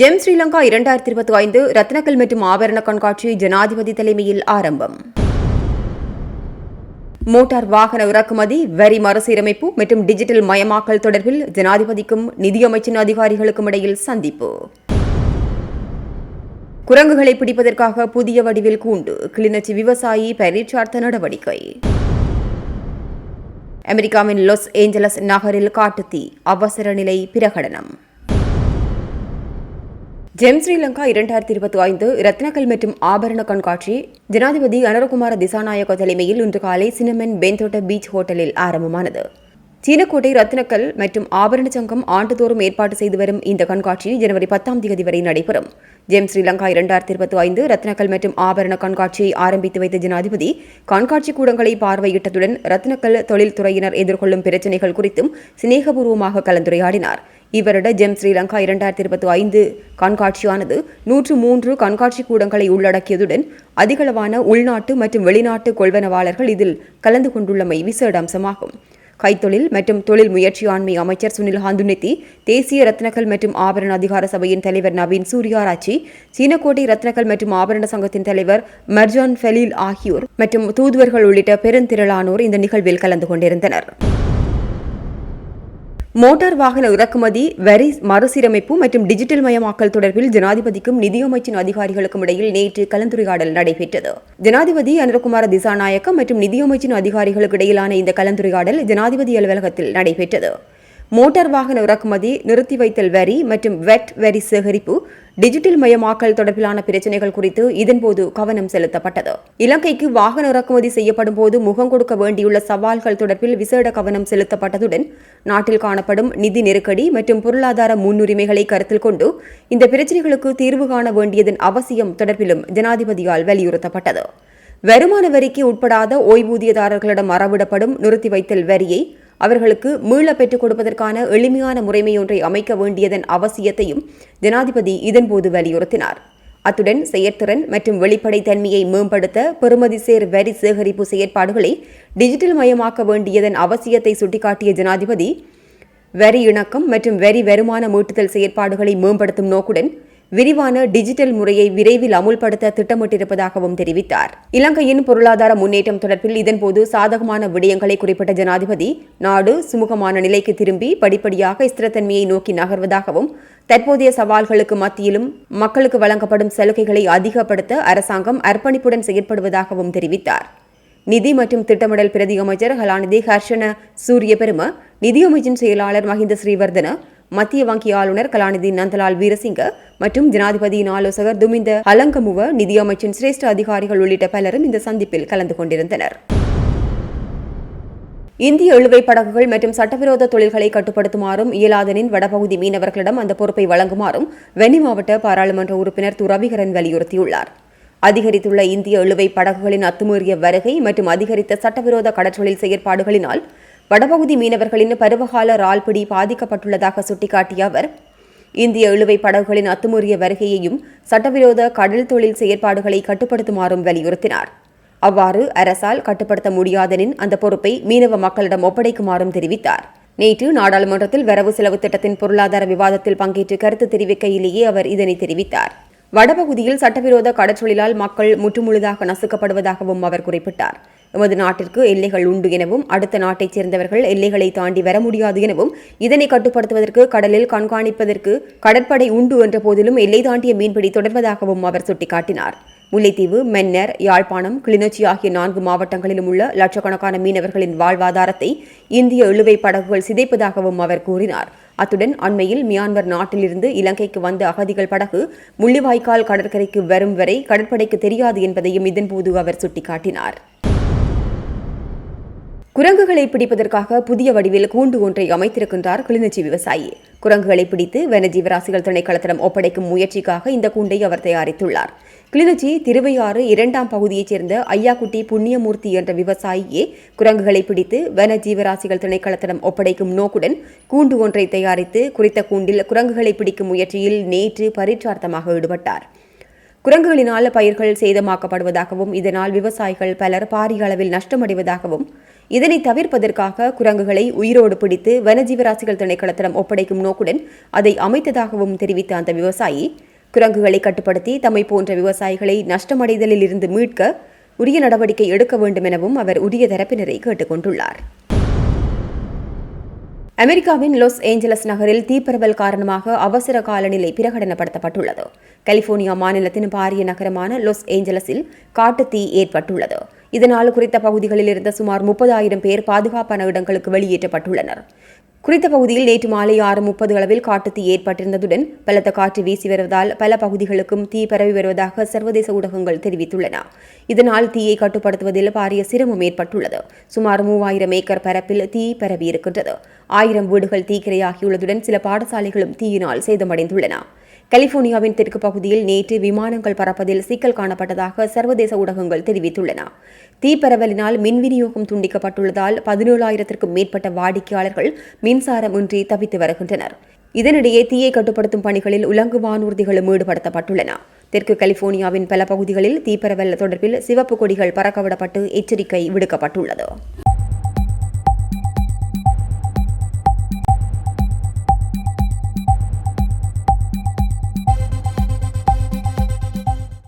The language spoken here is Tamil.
ஜெம் ஸ்ரீலங்கா இரண்டாயிரத்தி இருபத்தி ஐந்து ரத்னக்கல் மற்றும் ஆபரண கண்காட்சி ஜனாதிபதி தலைமையில் ஆரம்பம். மோட்டார் வாகன இறக்குமதி வரி மறுசீரமைப்பு மற்றும் டிஜிட்டல் மயமாக்கல் தொடர்பில் ஜனாதிபதிக்கும் நிதியமைச்சின் அதிகாரிகளுக்கும் இடையில் சந்திப்பு. குரங்குகளை பிடிப்பதற்காக புதிய வடிவில் கூண்டு கிளிநொச்சி விவசாயி பரீட்சார்த்த நடவடிக்கை. அமெரிக்காவின் லாஸ் ஏஞ்சலஸ் நகரில் காட்டுத்தீ அவசர நிலை பிரகடனம். ஜெம் ஸ்ரீலங்கா இரண்டாயிரத்தி இருபத்தி ஐந்து ரத்னக்கல் மற்றும் ஆபரண கண்காட்சி ஜனாதிபதி அனரகுமார திசாநாயக தலைமையில் இன்று காலை சினமன் பெந்தோட்ட பீச் ஹோட்டலில் ஆரம்பமானது. சீனக்கோட்டை ரத்னக்கல் மற்றும் ஆபரண சங்கம் ஆண்டுதோறும் ஏற்பாடு செய்து வரும் இந்த கண்காட்சி ஜனவரி பத்தாம் தேதி வரை நடைபெறும். ஜெம் ஸ்ரீலங்கா இரண்டாயிரத்தி இருபத்தி ஐந்து ரத்னக்கல் மற்றும் ஆபரண கண்காட்சியை ஆரம்பித்து வைத்த ஜனாதிபதி கண்காட்சி கூடங்களை பார்வையிட்டதுடன் ரத்னக்கல் தொழில்துறையினர் எதிர்கொள்ளும் பிரச்சினைகள் குறித்தும் சிநேகபூர்வமாக கலந்துரையாடினார். இவரிட ஜெம் ஸ்ரீலங்கா இரண்டாயிரத்தி இருபத்தி ஐந்து கண்காட்சியானது நூற்று மூன்று கண்காட்சி கூடங்களை உள்ளடக்கியதுடன் அதிகளவான உள்நாட்டு மற்றும் வெளிநாட்டு கொள்வனவாளர்கள் இதில் கலந்து கொண்டுள்ளமை விசேட அம்சமாகும். கைத்தொழில் மற்றும் தொழில் முயற்சியாண்மை அமைச்சர் சுனில் ஹந்துனித்தி தேசிய ரத்னக்கல் மற்றும் ஆபரண அதிகார சபையின் தலைவர் நவீன் சூர்யாராச்சி சீனக்கோட்டை ரத்னக்கல் மற்றும் ஆபரண சங்கத்தின் தலைவர் மர்ஜான் ஃபெலீல் ஆகியோர் மற்றும் தூதுவர்கள் உள்ளிட்ட பெருந்திரளானோர் இந்த நிகழ்வில் கலந்து கொண்டிருந்தனர். மோட்டார் வாகன இறக்குமதி வரி மறுசீரமைப்பு மற்றும் டிஜிட்டல் மயமாக்கல் தொடர்பில் ஜனாதிபதிக்கும் நிதியமைச்சின் அதிகாரிகளுக்கும் இடையில் நேற்று கலந்துரையாடல் நடைபெற்றது. ஜனாதிபதி அனுரகுமார திசாநாயக்கம் மற்றும் நிதியமைச்சின் அதிகாரிகளுக்கு இடையிலான இந்த கலந்துரையாடல் ஜனாதிபதி அலுவலகத்தில் நடைபெற்றது. மோட்டார் வாகன இறக்குமதி நிறுத்தி வைத்தல் வரி மற்றும் வெட் வரி சேகரிப்பு டிஜிட்டல் மயமாக்கல் தொடர்பிலான பிரச்சினைகள் குறித்து இதன்போது கவனம் செலுத்தப்பட்டது. இலங்கைக்கு வாகன இறக்குமதி செய்யப்படும் போது முகம் கொடுக்க வேண்டியுள்ள சவால்கள் தொடர்பில் விசேட கவனம் செலுத்தப்பட்டதுடன் நாட்டில் காணப்படும் நிதி நெருக்கடி மற்றும் பொருளாதார முன்னுரிமைகளை கருத்தில் கொண்டு இந்த பிரச்சினைகளுக்கு தீர்வு காண வேண்டியதன் அவசியம் தொடர்பிலும் ஜனாதிபதியால் வலியுறுத்தப்பட்டது. வருமான வரிக்கு உட்படாத ஓய்வூதியதாரர்களிடம் அறவிடப்படும் நிறுத்தி வைத்தல் வரியை அவர்களுக்கு மீள பெற்றுக் கொடுப்பதற்கான எளிமையான முறைமையொன்றை அமைக்க வேண்டியதன் அவசியத்தையும் ஜனாதிபதி இதன்போது வலியுறுத்தினார். அத்துடன் செயற்திறன் மற்றும் வெளிப்படைத்தன்மையை மேம்படுத்த பெறுமதி சேர் வரி சேகரிப்பு செயற்பாடுகளை டிஜிட்டல் மயமாக்க வேண்டியதன் அவசியத்தை சுட்டிக்காட்டிய ஜனாதிபதி வரி இணக்கம் மற்றும் வரி வருமான மீட்டுதல் செயற்பாடுகளை மேம்படுத்தும் நோக்குடன் விரிவான டிஜிட்டல் முறையை விரைவில் அமுல்படுத்த திட்டமிட்டிருப்பதாகவும் தெரிவித்தார். இலங்கையின் பொருளாதார முன்னேற்றம் தொடர்பில் இதன்போது சாதகமான விடயங்களை குறிப்பிட்ட ஜனாதிபதி நாடு சுமூகமான நிலைக்கு திரும்பி படிப்படியாக ஸ்திரத்தன்மையை நோக்கி நகர்வதாகவும் தற்போதைய சவால்களுக்கு மத்தியிலும் மக்களுக்கு வழங்கப்படும் சலுகைகளை அதிகப்படுத்த அரசாங்கம் அர்ப்பணிப்புடன் செயற்படுவதாகவும் தெரிவித்தார். நிதி மற்றும் திட்டமிடல் பிரதி அமைச்சர் கலாநிதி ஹர்ஷன சூரிய பெரும நிதியமைச்சின் செயலாளர் மஹிந்த ஸ்ரீவர்தன மத்திய வங்கி ஆளுநர் கலாநிதி நந்தலால் வீரசிங்க மற்றும் ஜனாதிபதியின் ஆலோசகர் துமிந்த அலங்கமுவ நிதியமைச்சின் சிரேஷ்ட அதிகாரிகள் உள்ளிட்ட பலரும் இந்த சந்திப்பில் கலந்து கொண்டிருந்தனர். இந்திய இழுவை படகுகள் மற்றும் சட்டவிரோத தொழில்களை கட்டுப்படுத்துமாறும் இயலாதனின் வடபகுதி மீனவர்களிடம் அந்த பொறுப்பை வழங்குமாறும் வெனி மாவட்ட பாராளுமன்ற உறுப்பினர் து ரவிகரன் வலியுறுத்தியுள்ளார். அதிகரித்துள்ள இந்திய இழுவை படகுகளின் அத்துமீறிய வருகை மற்றும் அதிகரித்த சட்டவிரோத கடற்றொழில் செயற்பாடுகளினால் வடபகுதி மீனவர்களின் பருவகால ரால்பிடி பாதிக்கப்பட்டுள்ளதாக சுட்டிக்காட்டிய அவர் இந்திய இழுவை படகுகளின் அத்துமீறிய வருகையையும் சட்டவிரோத கடல் தொழில் செயற்பாடுகளை கட்டுப்படுத்துமாறும் வலியுறுத்தினார். அவ்வாறு அரசால் கட்டுப்படுத்த முடியாதெனின் அந்த பொறுப்பை மீனவ மக்களிடம் ஒப்படைக்குமாறும் தெரிவித்தார். நேற்று நாடாளுமன்றத்தில் வரவு செலவு திட்டத்தின் பொருளாதார விவாதத்தில் பங்கேற்று கருத்து தெரிவிக்கையிலேயே அவர் இதனை தெரிவித்தார். வடபகுதியில் சட்டவிரோத கடற்றொழிலால் மக்கள் முற்றுமுழுதாக நசுக்கப்படுவதாகவும் அவர் குறிப்பிட்டார். எமது நாட்டிற்கு எல்லைகள் உண்டு எனவும் அடுத்த நாட்டைச் சேர்ந்தவர்கள் எல்லைகளை தாண்டி வர முடியாது எனவும் இதனை கட்டுப்படுத்துவதற்கு கடலில் கண்காணிப்பதற்கு கடற்படை உண்டு என்ற போதிலும் எல்லை தாண்டிய மீன்பிடி தொடர்வதாகவும் அவர் சுட்டிக்காட்டினார். முல்லைத்தீவு மென்னர் யாழ்ப்பாணம் கிளிநொச்சி ஆகிய நான்கு மாவட்டங்களிலும் உள்ள லட்சக்கணக்கான மீனவர்களின் வாழ்வாதாரத்தை இந்திய இழுவை படகுகள் சிதைப்பதாகவும் அவர் கூறினார். அத்துடன் அண்மையில் மியான்மர் நாட்டிலிருந்து இலங்கைக்கு வந்த அகதிகள் படகு முள்ளிவாய்க்கால் கடற்கரைக்கு வரும் வரை கடற்படைக்கு தெரியாது என்பதையும் இதன்போது அவர் சுட்டிக்காட்டினார். குரங்குகளை பிடிப்பதற்காக புதிய வடிவில் கூண்டு ஒன்றை அமைத்திருக்கின்றார் கிளிநொச்சி விவசாயி. குரங்குகளை பிடித்து வனஜீவராசிகள் திணைக்களத்திடம் ஒப்படைக்கும் முயற்சிக்காக இந்த கூண்டை அவர் தயாரித்துள்ளார். கிளிநொச்சி திருவையாறு இரண்டாம் பகுதியைச் சேர்ந்த ஐயாக்குட்டி புண்ணியமூர்த்தி என்ற விவசாயியே குரங்குகளை பிடித்து வன ஜீவராசிகள் திணைக்களத்திடம் ஒப்படைக்கும் நோக்குடன் கூண்டு ஒன்றை தயாரித்து குறித்த கூண்டில் குரங்குகளை பிடிக்கும் முயற்சியில் நேற்று பரீட்சார்த்தமாக ஈடுபட்டார். குரங்குகளினால் பயிர்கள் சேதமாக்கப்படுவதாகவும் இதனால் விவசாயிகள் பலர் பாரிய அளவில் நஷ்டமடைவதாகவும் இதனை தவிர்ப்பதற்காக குரங்குகளை உயிரோடு பிடித்து வனஜீவராசிகள் திணைக்களத்திடம் ஒப்படைக்கும் நோக்குடன் அதை அமைத்ததாகவும் தெரிவித்த அந்த விவசாயி குரங்குகளை கட்டுப்படுத்தி தம்மை போன்ற விவசாயிகளை நஷ்டமடைதலில் இருந்து மீட்க உரிய நடவடிக்கை எடுக்க வேண்டும் எனவும் அவர் உரிய தரப்பினரை கேட்டுக்கொண்டுள்ளார். அமெரிக்காவின் லாஸ் ஏஞ்சலஸ் நகரில் தீப்பரவல் காரணமாக அவசர காலநிலை பிரகடனப்படுத்தப்பட்டுள்ளது. கலிபோர்னியா மாநிலத்தின் பாரிய நகரமான லாஸ் ஏஞ்சலஸில் காட்டுத்தீ ஏற்பட்டுள்ளது. இதனால் குறித்த பகுதிகளில் இருந்த சுமார் முப்பதாயிரம் பேர் பாதுகாப்பான இடங்களுக்கு வெளியேற்றப்பட்டுள்ளனர். குறித்த பகுதியில் நேற்று மாலை ஆறு முப்பது அளவில் காட்டுத்தீ ஏற்பட்டிருந்ததுடன் பலத்த காற்று வீசி வருவதால் பல பகுதிகளுக்கும் தீ பரவி வருவதாக சர்வதேச ஊடகங்கள் தெரிவித்துள்ளன. இதனால் தீயை கட்டுப்படுத்துவதில் பாரிய சிரமம் ஏற்பட்டுள்ளது. சுமார் மூவாயிரம் ஏக்கர் பரப்பில் தீ பரவி இருக்கின்றது ஆயிரம் வீடுகள் தீக்கிரையாகியுள்ளதுடன் சில பாடசாலைகளும் தீயினால் சேதமடைந்துள்ளன. கலிபோர்னியாவின் தெற்கு பகுதியில் நேற்று விமானங்கள் பறப்பதில் சிக்கல் காணப்பட்டதாக சர்வதேச ஊடகங்கள் தெரிவித்துள்ளன. தீப்பரவலினால் மின் விநியோகம் துண்டிக்கப்பட்டுள்ளதால் பதினேழாயிரத்திற்கும் மேற்பட்ட வாடிக்கையாளர்கள் மின்சாரம் இன்றி தவித்து வருகின்றனர். இதனிடையே தீயை கட்டுப்படுத்தும் பணிகளில் உலங்கு வானூர்திகளும் ஈடுபடுத்தப்பட்டுள்ளன. தெற்கு கலிபோர்னியாவின் பல பகுதிகளில் தீப்பரவல் தொடர்பில் சிவப்பு கொடிகள் பறக்கவிடப்பட்டு எச்சரிக்கை விடுக்கப்பட்டுள்ளது.